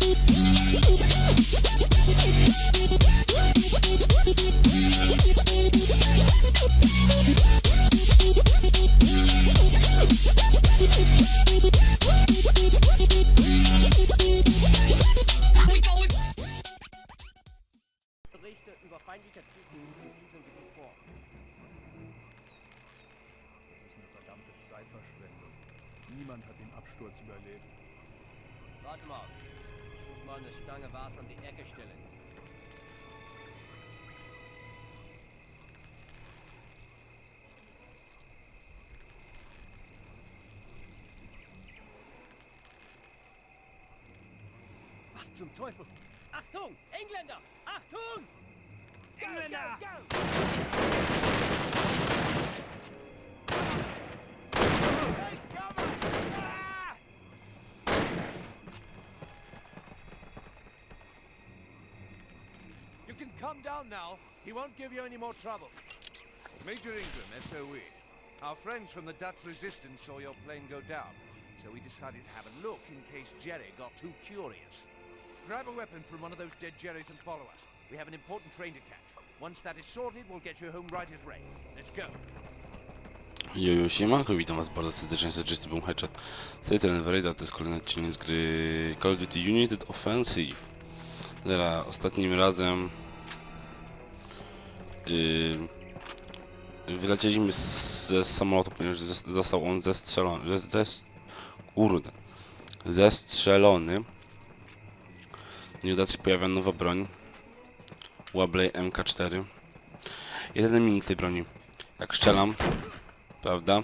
Thank you. Zum Teufel? Achtung! Engländer! Achtung! Engländer! Go, go, Take cover! You can come down now. He won't give you any more trouble. Major Ingram, SOE. Our friends from the Dutch resistance saw your plane go down, so we decided to have a look in case Jerry got too curious. Grab a weapon from one of those dead Jerrys and follow us. We have an important train to catch. Once that is sorted, we'll get you home right as rain. Let's go. Jojo, siemanko, witam was bardzo serdecznie, soczysty Boom Headshot. Z tej to jest kolejny odcinek z gry Call of Duty United Offensive. Teraz, ostatnim razem yy, wylecieliśmy z, ze samolotu, ponieważ został on zestrzelony, zes, zes, kurde, zestrzelony. Się pojawia nowa broń, Wabley MK4. Jeden minut tej broni. Jak strzelam, prawda?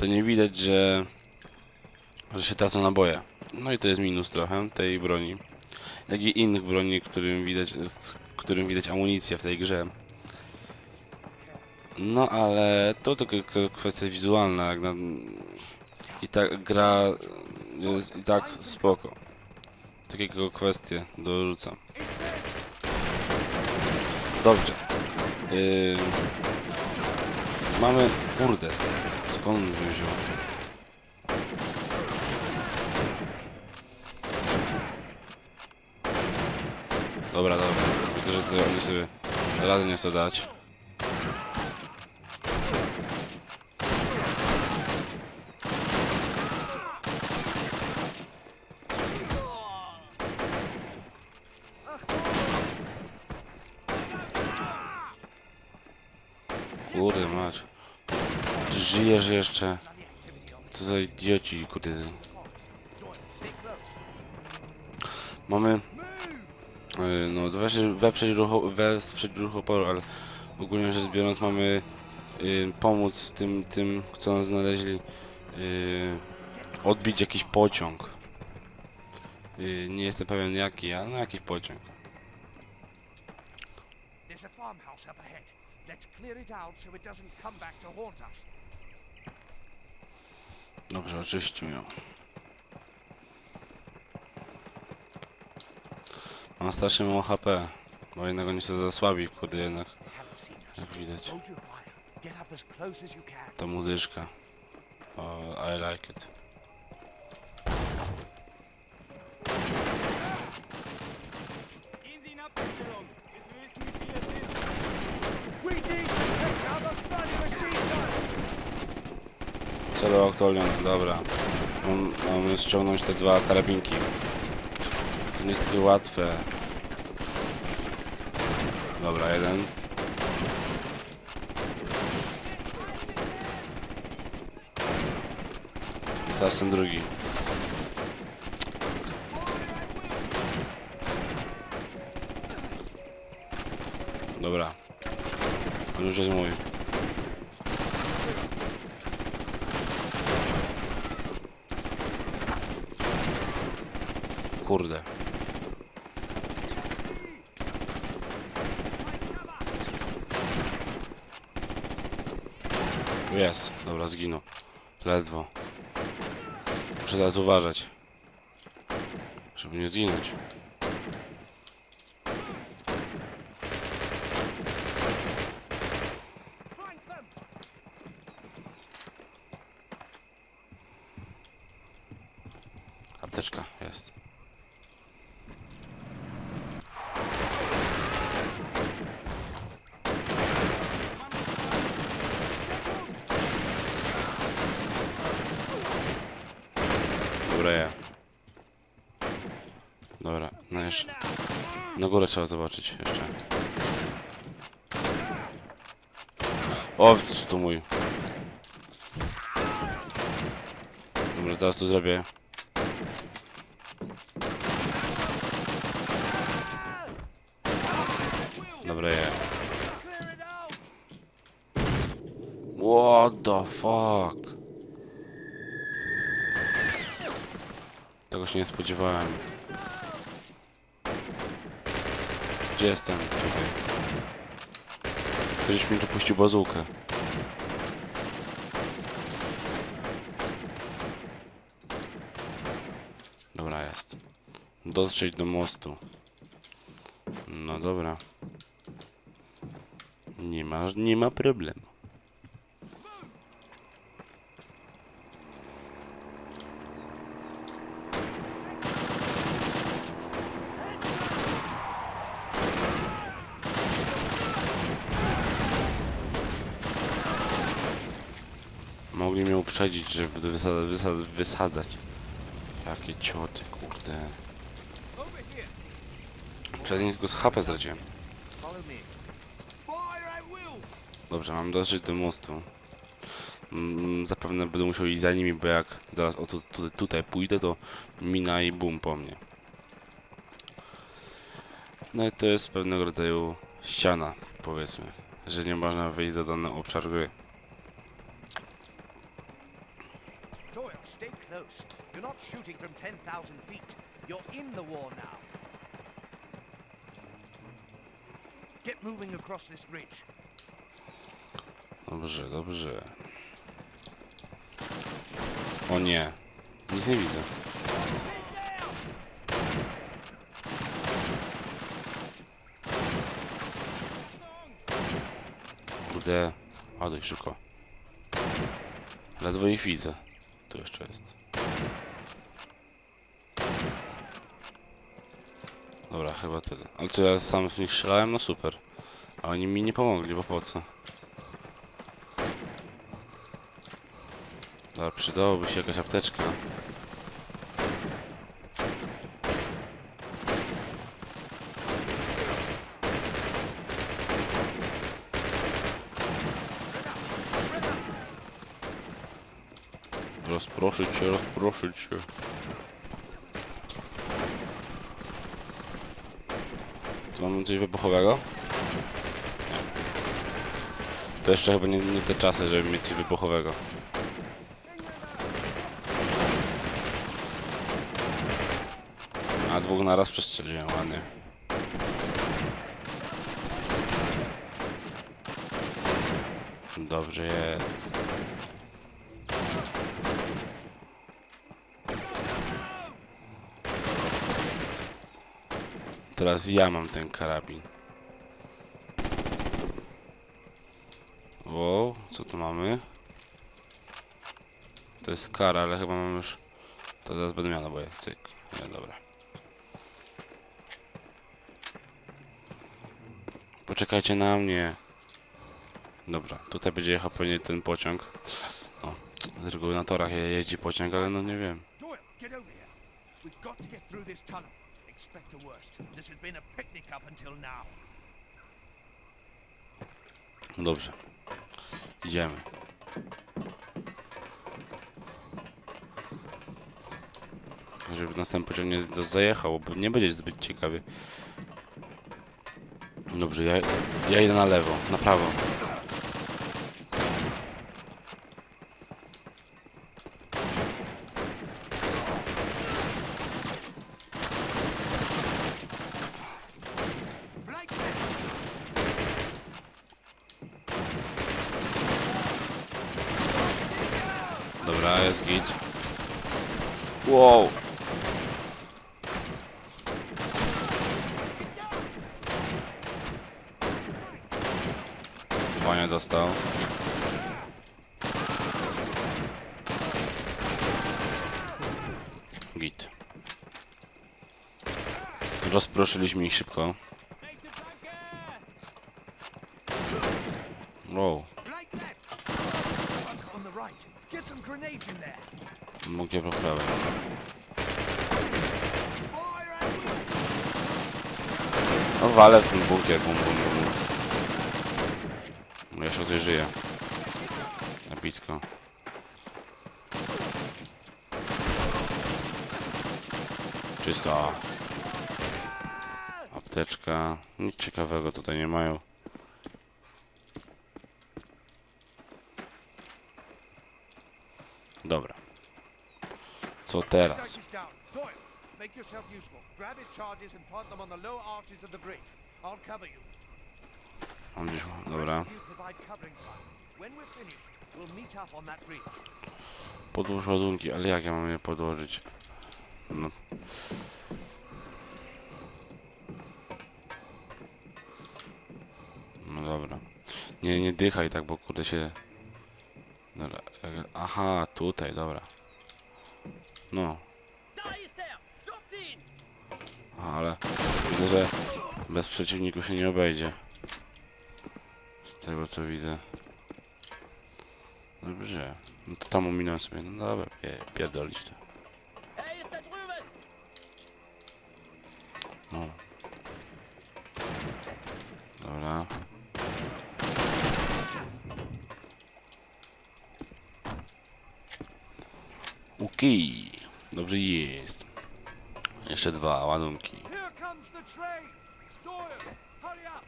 To nie widać, że, że się tracą naboje. No i to jest minus trochę tej broni. Jak i innych broni, którym widać, którym widać amunicję w tej grze. No ale to tylko kwestia wizualna. Jak na, I tak gra jest i tak spoko. Takiego kwestie dorzucam. Dobrze. Yy... Mamy... Kurde. Skąd on wziął? Dobra, dobra. Widzę, że tutaj oni sobie rady nie chcą dać. Kurde mać. Żyjesz jeszcze. Co za idioci, kurde. Mamy... y, No, wesprzeć ruch, ruch oporu, ale ogólnie rzecz biorąc mamy y, pomóc tym, tym, co nas znaleźli, y, odbić jakiś pociąg. Y, nie jestem pewien jaki, ale no jakiś pociąg. There's a farmhouse up ahead. Let's clear it out so it doesn't come back to haunt us. Dobrze, oczyśćmy ją. Mam strasznie mało HP, bo jednego nie się zasłabi, kurde jednak, jak widać. Ta muzyczka. O, I like it. Celu aktualniony, dobra. Mam, mamy ściągnąć te dwa karabinki. To nie jest takie łatwe. Dobra, jeden. Zaraz ten drugi. Dobra. On już jest mój. Kurde. Jest. Dobra, zginął. Ledwo. Muszę teraz uważać. Żeby nie zginąć. Apteczka jest. Dobra. Dobra, no jeszcze. Na górę trzeba zobaczyć jeszcze. O, co to mój. Dobra, teraz to zrobię. Dobra, ja. What the fuck? Tego się nie spodziewałem. Gdzie jestem? Tutaj. Ktoś mi tu bazukę. Dobra, jest. Dotrzeć do mostu. No dobra. Nie ma, nie ma problemu. Mogli mnie uprzedzić, żeby wysadzać, wysadzać. Jakie cioty, kurde. Przez tylko z HP will. Dobrze, mam dotrzeć do mostu. Mm, Zapewne będę musiał iść za nimi, bo jak zaraz o tu, tu, tutaj pójdę, to mina i boom po mnie. No i to jest pewnego rodzaju ściana, powiedzmy, że nie można wyjść za dany obszar gry. Doyle, stay close. You're not shooting from 10,000 feet. You're in the war now. Get moving across this ridge. Dobrze, dobrze. O nie, nic nie widzę. Kurde, ładuj szybko. Ledwo ich widzę. Tu jeszcze jest. Dobra, chyba tyle. Ale co, ja sam w nich strzelałem? No super. A oni mi nie pomogli, bo po co? Dobra, przydałoby się jakaś apteczka. Rozproszyć się, rozproszyć się. Mamy coś wybuchowego? To jeszcze chyba nie, nie te czasy, żeby mieć wybuchowego. A dwóch naraz przestrzeliłem, ładnie. Dobrze jest. Teraz ja mam ten karabin. Wow, co tu mamy? To jest kara, ale chyba mam już... To teraz będę miał naboje. Cyk. Nie, dobra. Poczekajcie na mnie. Dobra, tutaj będzie jechał pewnie ten pociąg. O, z reguły na torach je- jeździ pociąg, ale no nie wiem. Doyle, get over here. We've got to get through this tunnel. Expect the worst. This has been a picnic up until now. No dobrze. Idziemy. Żeby następny pociąg nie zajechał, bo nie będzie zbyt ciekawy. Dobrze, ja, ja idę na lewo, na prawo. zahamowania dostał. Git. Rozproszyliśmy ich szybko. Wow. Mogę poprawę. No wale w ten bunkier, bum bum bum. Ktoś żyje. Epicko. Czysto. Apteczka. Nic ciekawego tutaj nie mają. Dobra. Co teraz? Make yourself useful. Grab his charges and plant them on the low arches of the bridge. I'll cover you. On gdzieś... Dobra. Podłóż ładunki, ale jak ja mam je podłożyć? No. No dobra. Nie, nie dychaj tak, bo kurde się... Dobra. Aha, tutaj, dobra. No. Aha, ale widzę, że bez przeciwników się nie obejdzie. Z tego co widzę. Dobrze. No to tam ominąłem sobie. No dobra, pie, pierdolić to. No. Dobra. Okej. Dobrze jest. Jeszcze dwa ładunki. Here comes the train. Doyle, hurry up.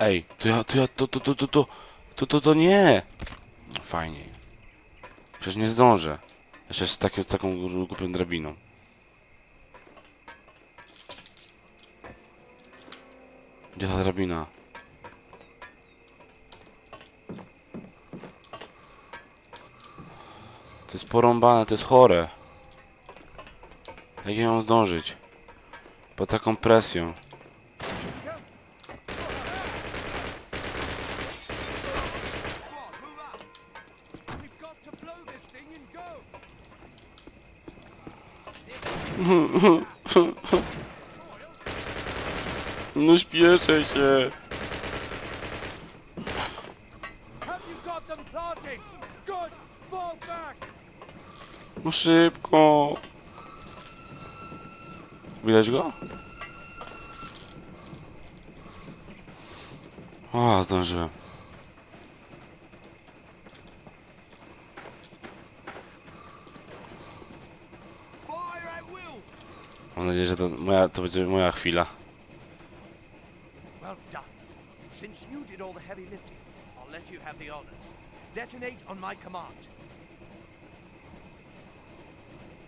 Ej, to ja, to ja, to, to, to, to, to, to, to, to nie! Fajniej. Przecież nie zdążę. Jeszcze z, taką z taką głupią drabiną. Gdzie ta drabina? To jest porąbane, to jest chore. Jak ja mam zdążyć? Pod taką presją. No śpieszę się. No szybko. Widać go? O, zdążyłem. Moja, to będzie moja chwila. Well done. Since you did all the heavy lifting, I'll let you have the honors. Detonate on my command.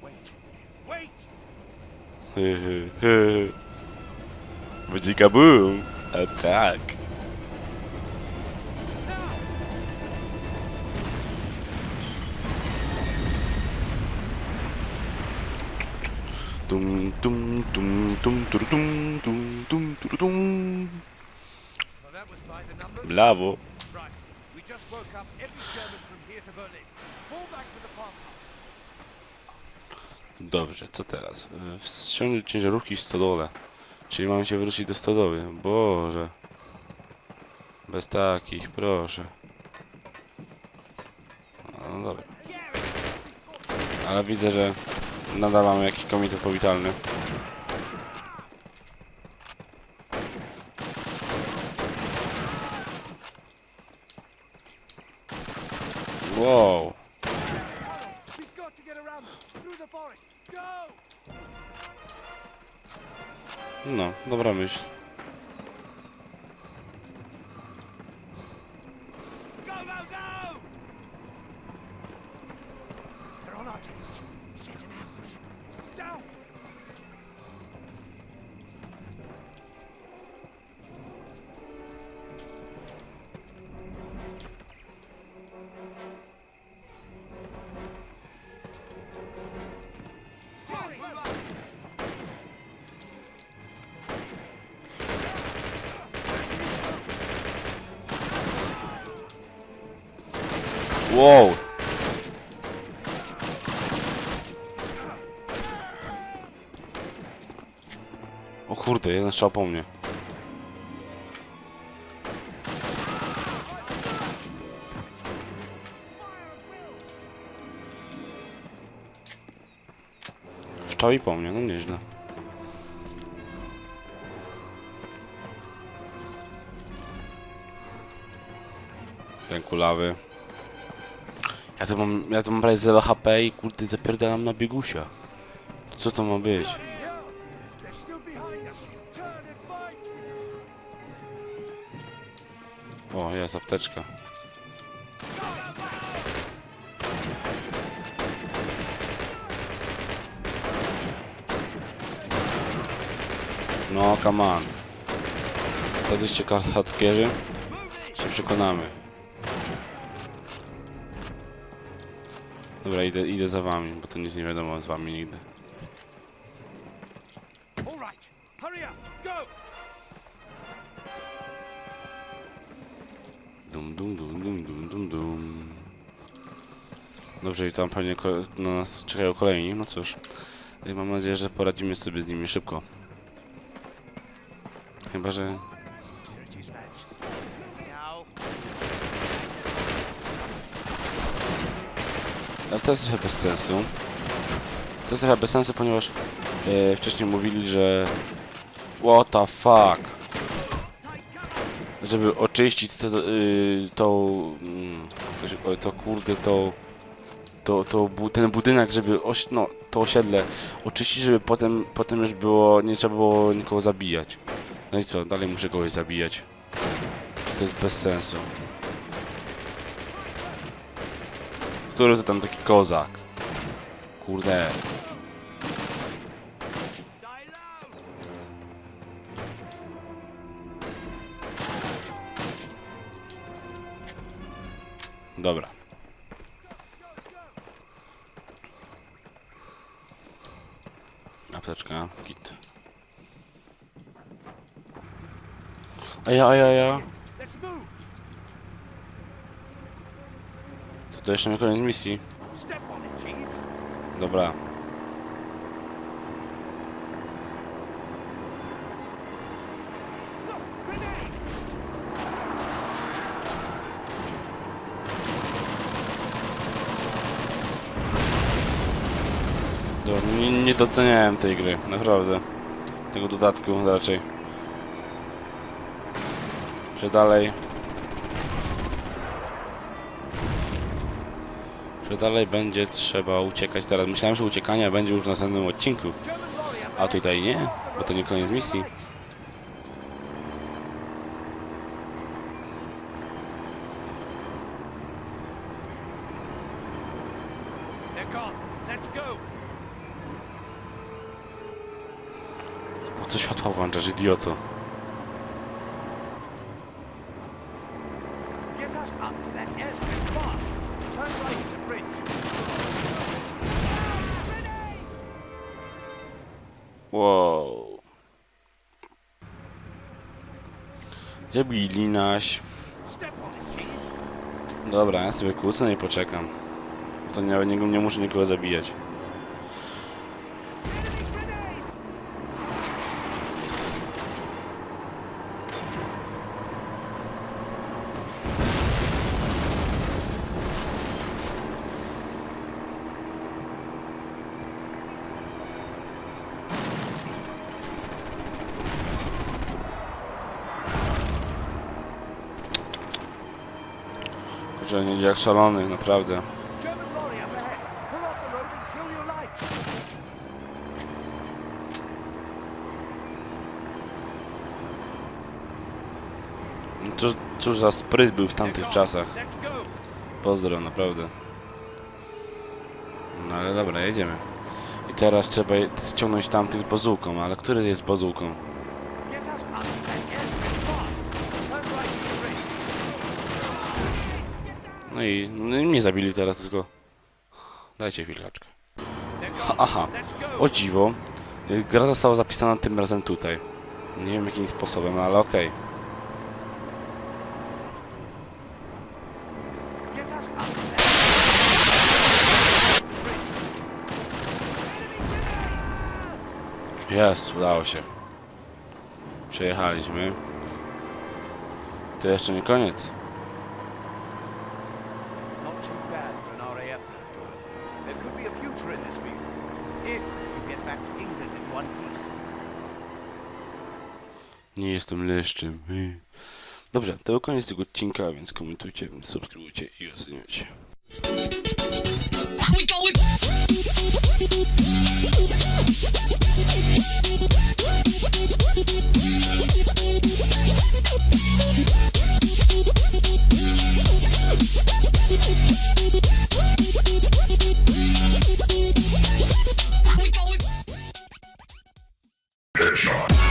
Wait. Wait! Będzie kaboom. A tak. Tum, tum, tum, tum, tum, tum, tum, tum. Brawo. Dobrze, co teraz? Wciągnąć ciężarówki w stodole. Czyli mamy się wrócić do stodoły. Boże. Bez takich, proszę. No, no dobra. Ale widzę, że nadal mamy jakiś komitet powitalny. Wow. Wow. O kurde, jeden strzał po mnie. strzał i po mnie, no nieźle. Ten kulawy. Ja to mam, ja to mam prawie 0 HP i kurde zapierdalam na biegusia. Co to ma być? O, jest apteczka. No, come on. Tadyście karhatkierzy? Się przekonamy. Dobra, idę, idę za wami, bo to nic nie wiadomo z wami nigdy. Dum, dum, dum, dum, dum, dum, dum. Dobrze, i tam pewnie na nas czekają kolejni, no cóż. I Mam nadzieję, że poradzimy sobie z nimi szybko. Chyba, że... Here it is, lads. Now, Ale to jest trochę bez sensu. To jest trochę bez sensu, ponieważ e, wcześniej mówili, że... What the fuck? Żeby oczyścić to, y, to, mm, to, kurde, to, to, to bu- ten budynek, żeby, oś, no, to osiedle oczyścić, żeby potem, potem już było, nie trzeba było nikogo zabijać. No i co, dalej muszę kogoś zabijać. To jest bez sensu. Który to tam taki kozak? Kurde. Dobra. Apteczka, kit. A ja, a. Let's move! To, jeszcze nie koniec misji. Dobra, nie, nie doceniałem tej gry, naprawdę. Tego dodatku raczej. Że dalej... Że dalej będzie trzeba uciekać teraz. Myślałem, że uciekania będzie już w następnym odcinku. A tutaj nie, bo to nie koniec misji. Po co światła włączasz, idioto? Zabili naś. Dobra, ja sobie kłócę i poczekam. To nie, nie, nie muszę nikogo zabijać. Kurczę, nie idzie jak szalony, naprawdę. German lorry up ahead! Pull off the road and kill your lights! No Cóż, cóż za spryt był w tamtych czasach. Pozdro, naprawdę. No ale dobra, jedziemy. I teraz trzeba ściągnąć tamtych bazułką, ale który jest bazułką? Get us up to that airstrip fast! Turn right at the bridge! No i no zabili teraz tylko. Dajcie chwileczkę. Aha, o dziwo. Gra została zapisana tym razem tutaj. Nie wiem jakim sposobem, ale okej. That Jest, udało się. Przejechaliśmy. To jeszcze nie koniec. Nie jestem leszczem. Dobrze, to był koniec tego odcinka, więc komentujcie, subskrybujcie i oceniajcie. Headshot.